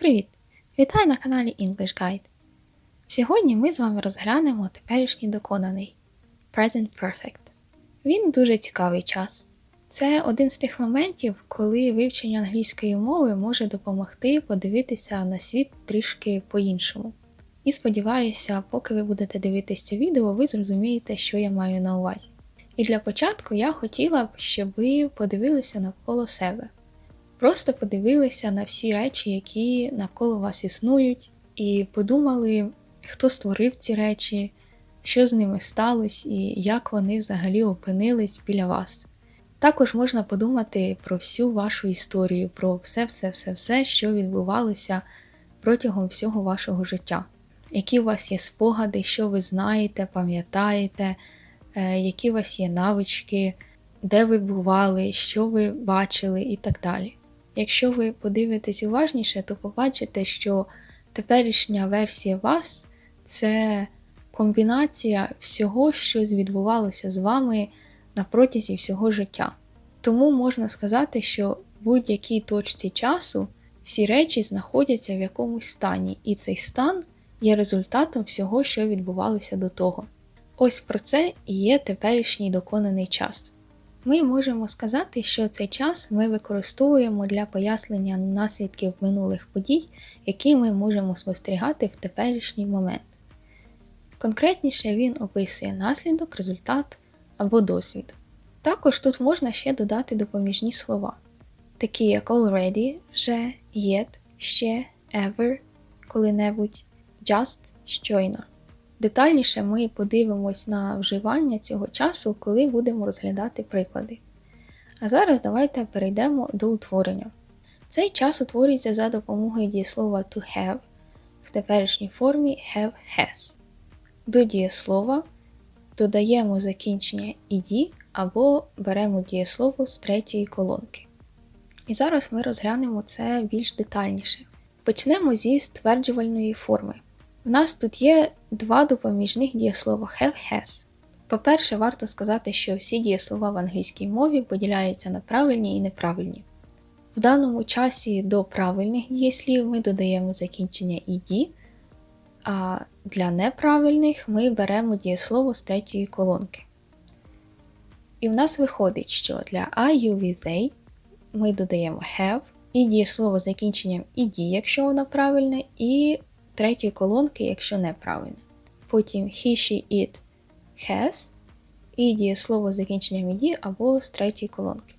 Привіт! Вітаю на каналі English Guide. Сьогодні ми з вами розглянемо теперішній доконаний Present Perfect. Він дуже цікавий час. Це один з тих моментів, коли вивчення англійської мови може допомогти подивитися на світ трішки по-іншому. І сподіваюся, поки ви будете дивитися це відео, ви зрозумієте, що я маю на увазі. І для початку я хотіла б, щоб ви подивилися навколо себе. Просто подивилися на всі речі, які навколо вас існують, і подумали, хто створив ці речі, що з ними сталося і як вони взагалі опинились біля вас. Також можна подумати про всю вашу історію, про все-все-все-все, що відбувалося протягом всього вашого життя. Які у вас є спогади, що ви знаєте, пам'ятаєте, е, які у вас є навички, де ви бували, що ви бачили і так далі. Якщо ви подивитесь уважніше, то побачите, що теперішня версія вас це комбінація всього, що відбувалося з вами на протязі всього життя. Тому можна сказати, що в будь-якій точці часу всі речі знаходяться в якомусь стані, і цей стан є результатом всього, що відбувалося до того. Ось про це і є теперішній доконаний час. Ми можемо сказати, що цей час ми використовуємо для пояснення наслідків минулих подій, які ми можемо спостерігати в теперішній момент. Конкретніше він описує наслідок, результат або досвід. Також тут можна ще додати допоміжні слова, такі як already, вже, yet, ще, ever, коли-небудь, just, щойно. Детальніше ми подивимось на вживання цього часу, коли будемо розглядати приклади. А зараз давайте перейдемо до утворення. Цей час утворюється за допомогою дієслова to have в теперішній формі have has. До дієслова додаємо закінчення «ed» або беремо дієслово з третьої колонки. І зараз ми розглянемо це більш детальніше. Почнемо зі стверджувальної форми. У нас тут є два допоміжних дієслова have has. По-перше, варто сказати, що всі дієслова в англійській мові поділяються на правильні і неправильні. В даному часі до правильних дієслів ми додаємо закінчення «ed», а для неправильних ми беремо дієслово з третьої колонки. І в нас виходить, що для I, you, we, they ми додаємо have, і дієслово з закінченням «ed», якщо воно правильне, і третьої колонки, якщо неправильне. Потім he, she, it, has і дієслово з закінченням «ed» або з третьої колонки.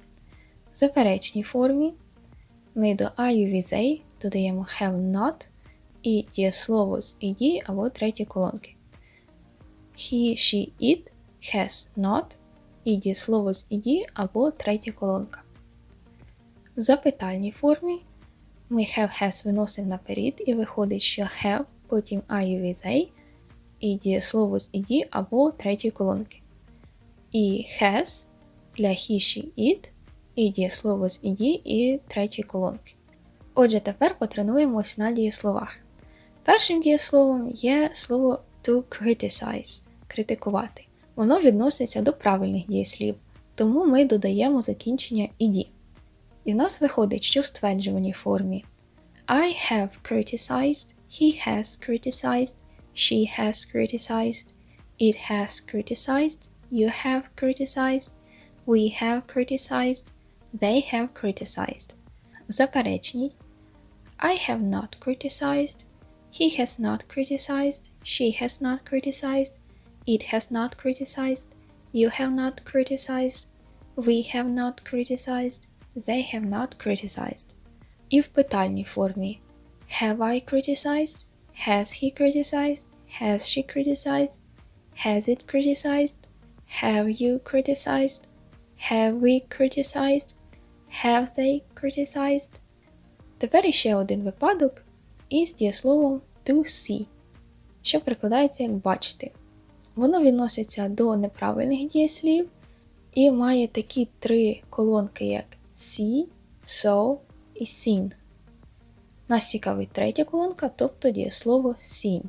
В заперечній формі ми до I, you, they додаємо have not і дієслово з «ed» або третьої колонки. He, she, it has not і дієслово з «ed» або третя колонка. В запитальній формі ми have has виносимо наперед і виходить, що have, потім I, we, they і дієслово з «ed» або третьої колонки. І has для he, she, it і дієслово з «ed» і третьої колонки. Отже, тепер потренуємось на дієсловах. Першим дієсловом є слово to criticize критикувати. Воно відноситься до правильних дієслів, тому ми додаємо закінчення «ed». І в нас виходить, що в стверджуваній формі I have criticized, he has criticized, she has criticized, it has criticized, you have criticized, we have criticized, they have criticized. В заперечній I have not criticized, he has not criticized, she has not criticized, it has not criticized, you have not criticized, we have not criticized, They have not criticized. І в питальній формі Have I criticized? Has he criticized? Has she criticized? Has it criticized? Have you criticized? Have we criticized? Have they criticized? Тепер іще один випадок із дієсловом to see, що прикладається як бачити. Воно відноситься до неправильних дієслів і має такі три колонки, як see, saw і seen. Нас цікавить третя колонка, тобто дієслово seen.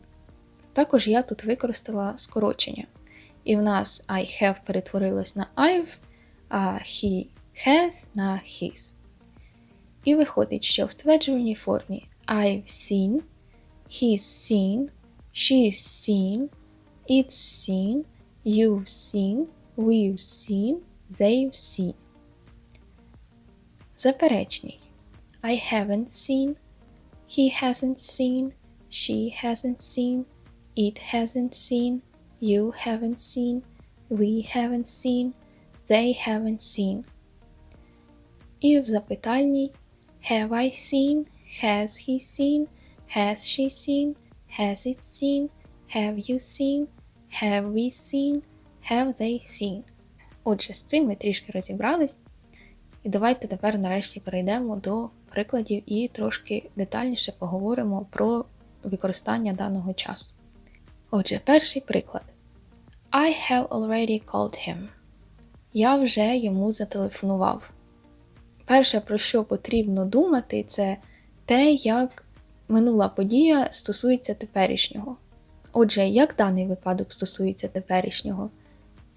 Також я тут використала скорочення. І в нас I have перетворилось на I've, а he has на his. І виходить, що в стверджувальній формі I've seen, he's seen, she's seen, it's seen, you've seen, we've seen, they've seen. Заперечний. I haven't seen, he hasn't seen, she hasn't seen, it hasn't seen, you haven't seen, we haven't seen, they haven't seen. І в запитальній Have I seen, has he seen, has she seen, has it seen, have you seen, have we seen, have they seen. Отже, з цим ми трішки розібрались. І давайте тепер нарешті перейдемо до прикладів і трошки детальніше поговоримо про використання даного часу. Отже, перший приклад. I have already called him. Я вже йому зателефонував. Перше, про що потрібно думати, це те, як минула подія стосується теперішнього. Отже, як даний випадок стосується теперішнього?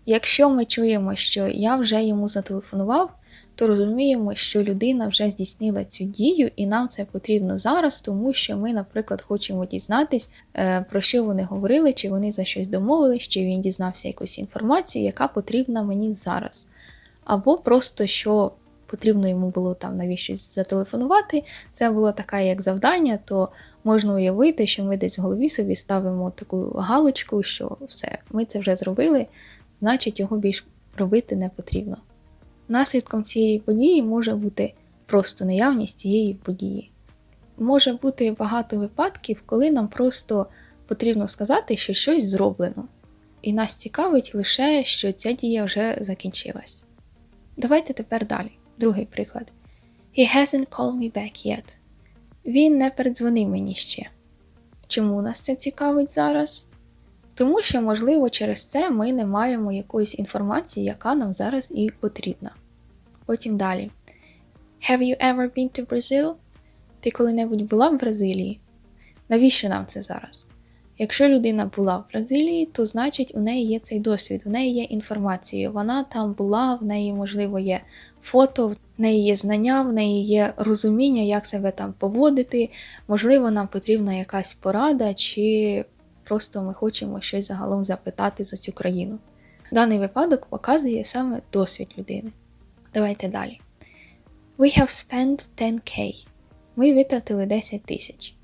Якщо ми чуємо, що я вже йому зателефонував, то розуміємо, що людина вже здійснила цю дію, і нам це потрібно зараз, тому що ми, наприклад, хочемо дізнатись, е, про що вони говорили, чи вони за щось домовились, чи він дізнався якусь інформацію, яка потрібна мені зараз. Або просто що потрібно йому було там навіщось зателефонувати. Це було таке як завдання, то можна уявити, що ми десь в голові собі ставимо таку галочку, що все, ми це вже зробили, значить його більш робити не потрібно. Наслідком цієї події може бути просто наявність цієї події. Може бути багато випадків, коли нам просто потрібно сказати, що щось зроблено, і нас цікавить лише, що ця дія вже закінчилась. Давайте тепер далі. Другий приклад. He hasn't called me back yet. Він не передзвонив мені ще. Чому нас це цікавить зараз? Тому що, можливо, через це ми не маємо якоїсь інформації, яка нам зараз і потрібна. Потім далі. Have you ever been to Brazil? Ти коли-небудь була в Бразилії? Навіщо нам це зараз? Якщо людина була в Бразилії, то значить у неї є цей досвід, у неї є інформація, вона там була, в неї, можливо, є фото, в неї є знання, в неї є розуміння, як себе там поводити. Можливо, нам потрібна якась порада, чи просто ми хочемо щось загалом запитати за цю країну. Даний випадок показує саме досвід людини. Давайте далі. We have spent 10k. Ми витратили 10 тисяч.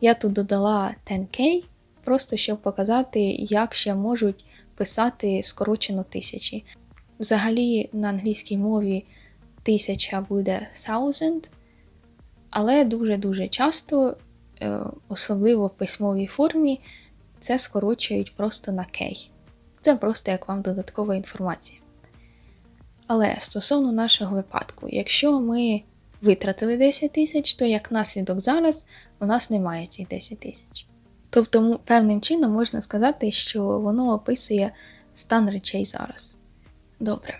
Я тут додала 10k, просто щоб показати, як ще можуть писати скорочено тисячі. Взагалі, на англійській мові тисяча буде thousand, але дуже-дуже часто, особливо в письмовій формі, це скорочують просто на K. Це просто як вам додаткова інформація. Але стосовно нашого випадку, якщо ми витратили 10 тисяч, то як наслідок зараз у нас немає цих 10 тисяч. Тобто, певним чином можна сказати, що воно описує стан речей зараз. Добре.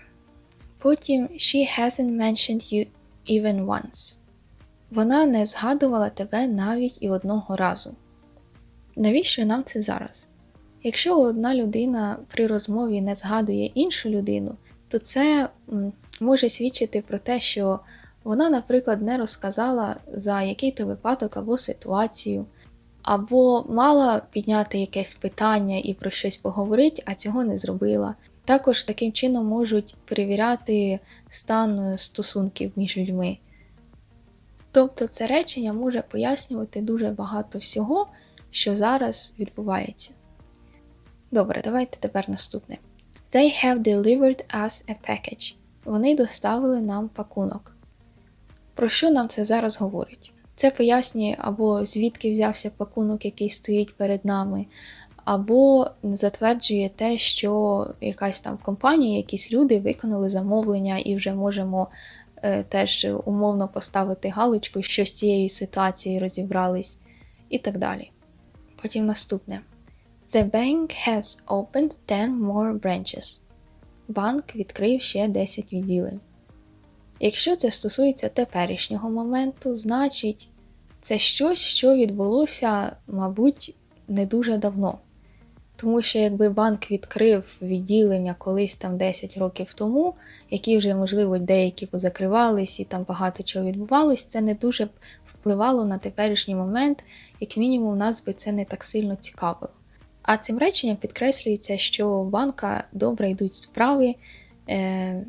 Потім she hasn't mentioned you even once. Вона не згадувала тебе навіть і одного разу. Навіщо нам це зараз? Якщо одна людина при розмові не згадує іншу людину, то це може свідчити про те, що вона, наприклад, не розказала за який-то випадок або ситуацію, або мала підняти якесь питання і про щось поговорити, а цього не зробила. Також таким чином можуть перевіряти стан стосунків між людьми. Тобто це речення може пояснювати дуже багато всього, що зараз відбувається. Добре, давайте тепер наступне. They have delivered us a package. Вони доставили нам пакунок. Про що нам це зараз говорить? Це пояснює або звідки взявся пакунок, який стоїть перед нами, або затверджує те, що якась там компанія, якісь люди виконали замовлення і вже можемо теж умовно поставити галочку, що з цією ситуацією розібрались, і так далі. Потім наступне. The bank has opened 10 more branches. Банк відкрив ще 10 відділень. Якщо це стосується теперішнього моменту, значить це щось, що відбулося, мабуть, не дуже давно. Тому що якби банк відкрив відділення колись там 10 років тому, які вже, можливо, деякі позакривались і там багато чого відбувалось, це не дуже б впливало на теперішній момент, як мінімум, нас би це не так сильно цікавило. А цим реченням підкреслюється, що у банка добре йдуть справи, е,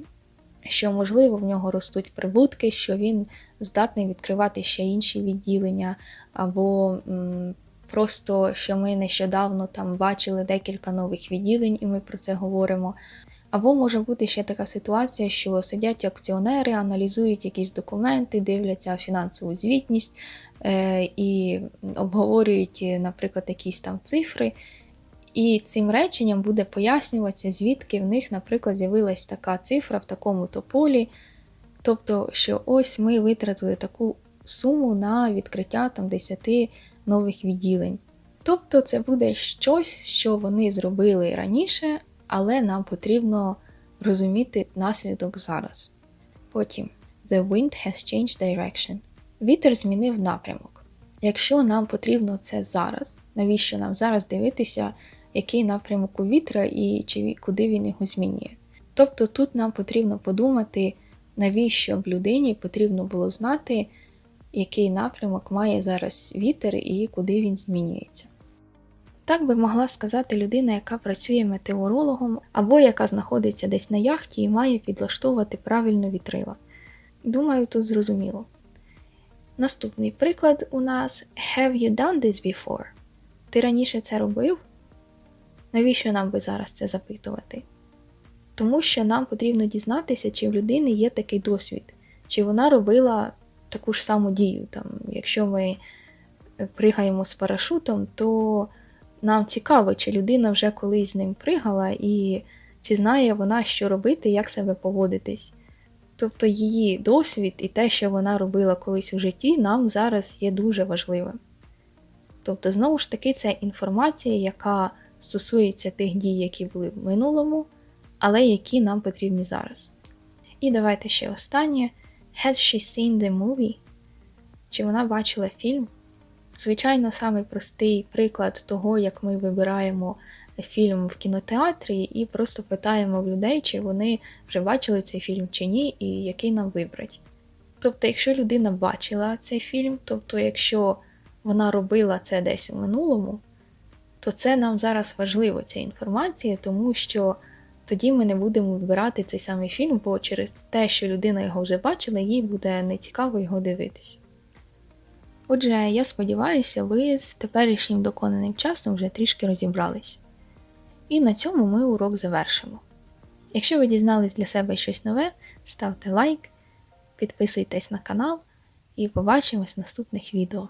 що, можливо, в нього ростуть прибутки, що він здатний відкривати ще інші відділення, або просто що ми нещодавно там бачили декілька нових відділень, і ми про це говоримо. Або може бути ще така ситуація, що сидять акціонери, аналізують якісь документи, дивляться фінансову звітність е, і обговорюють, е, наприклад, якісь там цифри. І цим реченням буде пояснюватися, звідки в них, наприклад, з'явилась така цифра в такому то полі. Тобто, що ось ми витратили таку суму на відкриття там 10 нових відділень. Тобто, це буде щось, що вони зробили раніше, але нам потрібно розуміти наслідок зараз. Потім The wind has changed direction. Вітер змінив напрямок. Якщо нам потрібно це зараз, навіщо нам зараз дивитися, який напрямок у вітра і чи куди він його змінює? Тобто тут нам потрібно подумати, навіщо в людині потрібно було знати, який напрямок має зараз вітер і куди він змінюється. Так би могла сказати людина, яка працює метеорологом, або яка знаходиться десь на яхті і має підлаштовувати правильно вітрила. Думаю, тут зрозуміло. Наступний приклад у нас Have you done this before? Ти раніше це робив? Навіщо нам би зараз це запитувати? Тому що нам потрібно дізнатися, чи в людини є такий досвід, чи вона робила таку ж саму дію. Там, Якщо ми пригаємо з парашутом, то нам цікаво, чи людина вже колись з ним пригала, і чи знає вона, що робити, як себе поводитись. Тобто її досвід і те, що вона робила колись у житті, нам зараз є дуже важливим. Тобто, знову ж таки, це інформація, яка стосується тих дій, які були в минулому, але які нам потрібні зараз. І давайте ще останнє. Has she seen the movie? Чи вона бачила фільм? Звичайно, самий простий приклад того, як ми вибираємо фільм в кінотеатрі і просто питаємо в людей, чи вони вже бачили цей фільм чи ні, і який нам вибрати. Тобто, якщо людина бачила цей фільм, тобто, якщо вона робила це десь у минулому, то це нам зараз важливо, ця інформація, тому що тоді ми не будемо вибирати цей самий фільм, бо через те, що людина його вже бачила, їй буде нецікаво його дивитися. Отже, я сподіваюся, ви з теперішнім доконаним часом вже трішки розібрались. І на цьому ми урок завершимо. Якщо ви дізнались для себе щось нове, ставте лайк, підписуйтесь на канал і побачимось в наступних відео.